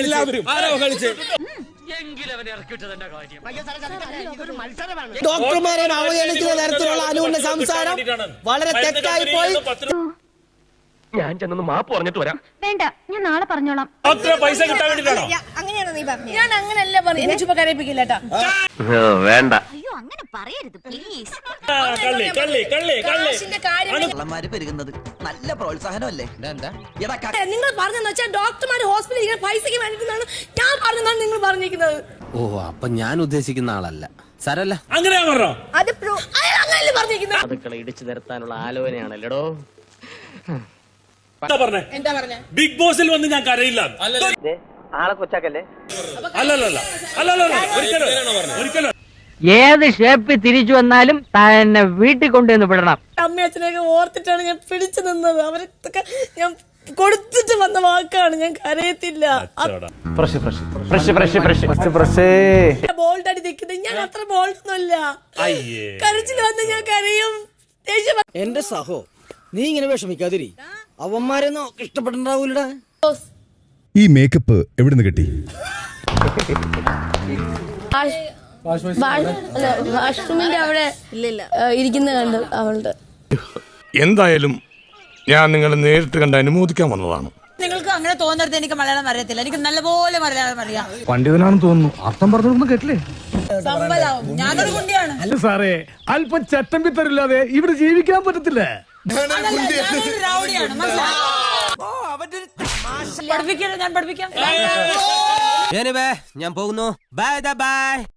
എല്ലാവരും. ഡോക്ടർമാരെ അവഹേളിക്കുന്ന തരത്തിലുള്ള അനുവിന്റെ സംസാരം വളരെ തെറ്റായി പോയി. ഞാൻ ചെന്നൊന്ന് മാപ്പ് പറഞ്ഞിട്ട് വരാം. വേണ്ട ഞാൻ നാളെ പറഞ്ഞോളാം. പൈസ കിട്ടാൻ വേണ്ടിട്ടാണോ? അങ്ങനെയാണോ നീ പറഞ്ഞു. ഞാൻ അങ്ങനെയല്ല പറഞ്ഞു. എന്നെ ചുമ്മാ കരയിപ്പിക്കില്ല കേട്ടോ. വേണ്ട. അങ്ങനെ പറയരുത് പ്ലീസ് പെരുകുന്നത് നല്ല പ്രോത്സാഹനമല്ലേ? എന്താ എടാ ക- നിങ്ങൾ പറഞ്ഞെന്ന് വെച്ചാൽ ഡോക്ടർമാർ ഹോസ്പിറ്റലിൽ ഇങ്ങനെ പൈസക്ക് വേണ്ടിയിട്ടാണ് ഞാൻ പറഞ്ഞതാണ് നിങ്ങൾ പറഞ്ഞിരിക്കുന്നത്. ഓ അപ്പൊ ഞാൻ ഉദ്ദേശിക്കുന്ന ആളല്ല. സാരല്ല. അങ്ങനെയാ പറഞ്ഞോ? അത് അങ്ങനെയല്ലേ പറഞ്ഞിരിക്കുന്നത്. അതുക്കളെ ഇടിച്ചു നിരത്താനുള്ള ആലോചനയാണല്ലേടോ? എന്താ പറഞ്ഞേ? ബിഗ് ബോസിൽ വന്ന് ഞാൻ കരയില്ല. ആളെ കൊച്ചാക്കല്ലേ അല്ലല്ലല്ല അല്ലല്ല ഒരിക്കലും ഒരിക്കലും. ഏത് ഷേപ്പിൽ തിരിച്ചു വന്നാലും തന്നെ വീട്ടിൽ കൊണ്ടുവന്ന് വിടണം. അമ്മ അച്ഛനെയൊക്കെ ഓർത്തിട്ടാണ് ഞാൻ പിടിച്ചു നിന്നത്. അവരൊക്കെ ഞാൻ കൊടുത്തിട്ട് വന്ന വാക്കാണ്. ഞാൻ കരയത്തില്ല. ബോൾഡ് അടി നിൽക്കുന്നത്. ഞാൻ അത്ര ബോൾഡ് ഒന്നുമല്ല അയ്യേ. കരച്ചിൽ വന്ന് ഞാൻ കരയും. എന്റെ സഹോ നീ ഇങ്ങനെ വിഷമിക്കാതിരി. അവന്മാരെന്നോ ഇഷ്ടപ്പെട്ടിട്ടുണ്ടാവൂലടാ. ഈ മേക്കപ്പ് എവിടുന്ന് കിട്ടി? വാഷ്റൂമിന്റെ അവിടെ ഇരിക്കുന്ന കണ്ടു അവളുടെ. എന്തായാലും ഞാൻ നിങ്ങളെ നേരിട്ട് കണ്ട് അനുമോദിക്കാൻ വന്നതാണ്. നിങ്ങൾക്ക് അങ്ങനെ തോന്നരുത് എനിക്ക് മലയാളം അറിയത്തില്ല. എനിക്ക് നല്ലപോലെ മലയാളം അറിയാം. പണ്ഡിതനാണെന്ന് തോന്നുന്നു. അർത്ഥം പറഞ്ഞൊന്നും കേട്ടില്ലേ? സമ്പലാവും. ഞാനൊരു കുണ്ടിയാണ് അല്ല സാറേ അല്പം ചട്ടമ്പിത്തരില്ലാതെ ഇവിടെ ജീവിക്കാൻ പറ്റത്തില്ല. ഞാൻ പഠിപ്പിക്കാം. ഞാൻ പോകുന്നു. Bye bye.